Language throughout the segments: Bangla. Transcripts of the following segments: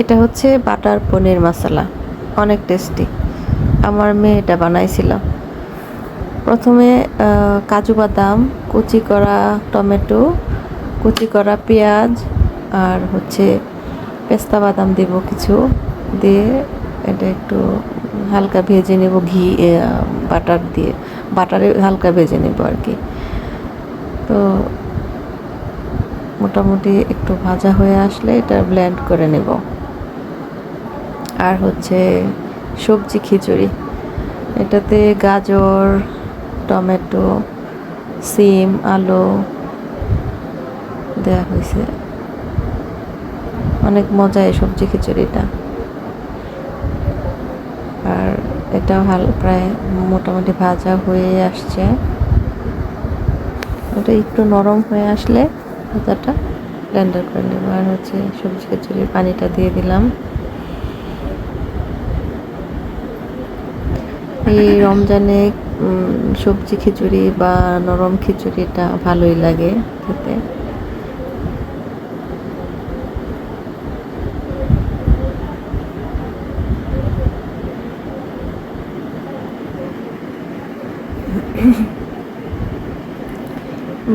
এটা হচ্ছে বাটার পনির মশলা। অনেক টেস্টি আমার মেয়ে এটা বানাইছিল। প্রথমে কাজু বাদাম, কুচি করা টমেটো, কুচি করা পেঁয়াজ, আর হচ্ছে পেস্তা বাদাম দেব কিছু। দিয়ে এটা একটু হালকা ভেজে নেব ঘি বাটার দিয়ে। বাটারে হালকা ভেজে নেব আর কি। তো মোটামুটি একটু ভাজা হয়ে আসলে এটা ব্লেন্ড করে নেব। আর হচ্ছে সবজি খিচুড়ি। এটাতে গাজর, টমেটো, সিম, আলু দেওয়া হয়েছে। অনেক মজা এই সবজি খিচুড়িটা। আর এটাও হাল প্রায় মোটামুটি ভাজা হয়ে আসছে। ওটা একটু নরম হয়ে আসলে ভাজাটা ব্লেন্ডার করে নেব। আর হচ্ছে সবজি খিচুড়ির পানিটা দিয়ে দিলাম। এই রমজানে সবজি খিচুড়ি বা নরম খিচুড়িটা ভালোই লাগে খেতে।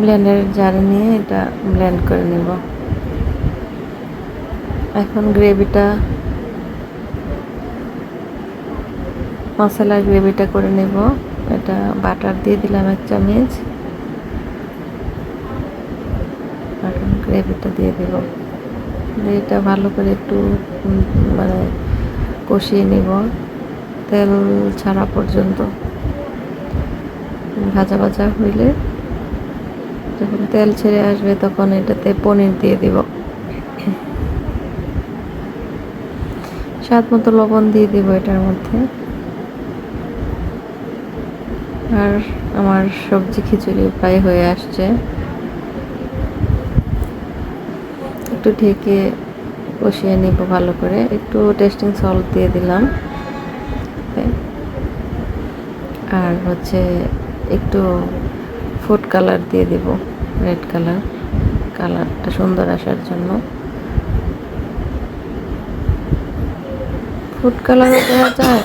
ব্লেন্ডার জারে নিয়ে এটা ব্লেন্ড করে নেব। এখন গ্রেভিটা মশলার গ্রেভিটা করে নেব। এটা বাটার দিয়ে দিলাম এক চামচ। এখন গ্রেভিটা দিয়ে দেব। এটা ভালো করে একটু মানে কষিয়ে নেব তেল ছাড়া পর্যন্ত। ভাজা ভাজা হইলে যখন তেল ছেড়ে আসবে তখন এটাতে পনির দিয়ে দিব। স্বাদ মতো লবণ দিয়ে দিব এটার মধ্যে। আর আমার সবজি খিচুড়ি প্রায় হয়ে আসছে। একটু ঢেকে কষিয়ে নিব ভালো করে। একটু টেস্টিং সল্ট দিয়ে দিলাম। আর হচ্ছে একটু ফুড কালার দিয়ে দিব রেড কালার কালারটা সুন্দর আসার জন্য। ফুড কালারও দেওয়া যায়,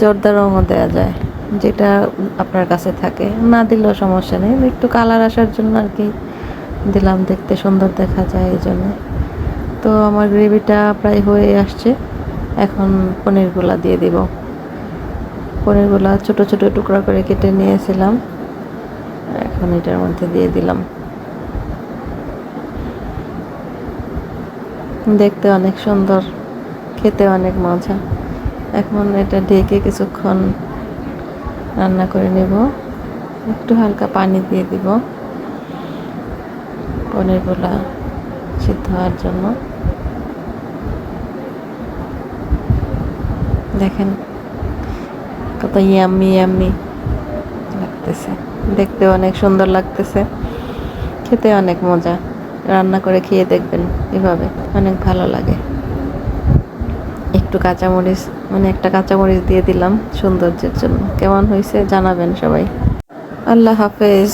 জর্দা রঙও দেওয়া যায়। যেটা আপনার কাছে থাকে। না দিলেও সমস্যা নেই। একটু কালার আসার জন্য আর কি দিলাম। দেখতে সুন্দর দেখা যায় এই জন্য। তো আমার গ্রেভিটা প্রায় হয়ে আসছে। এখন পনিরগুলা দিয়ে দিব। পনিরগুলা ছোট ছোট টুকরা করে কেটে নিয়েছিলাম। এখন এটার মধ্যে দিয়ে দিলাম। দেখতে অনেক সুন্দর। খেতে অনেক মজা। এখন এটা ঢেকে কিছুক্ষণ রান্না করে নেব। একটু হালকা পানি দিয়ে দিব। পনিরগুলা সিদ্ধ হওয়ার জন্য। দেখেন কত ইয়াম্মি ইয়াম্মি লাগতেছে। দেখতে অনেক সুন্দর লাগতেছে। খেতে অনেক মজা। রান্না করে খেয়ে দেখবেন এভাবে। অনেক ভালো লাগে। একটু কাঁচামরিচ মানে একটা কাঁচামরিচ দিয়ে দিলাম সৌন্দর্যের জন্য। কেমন হয়েছে জানাবেন সবাই। আল্লাহ হাফেজ।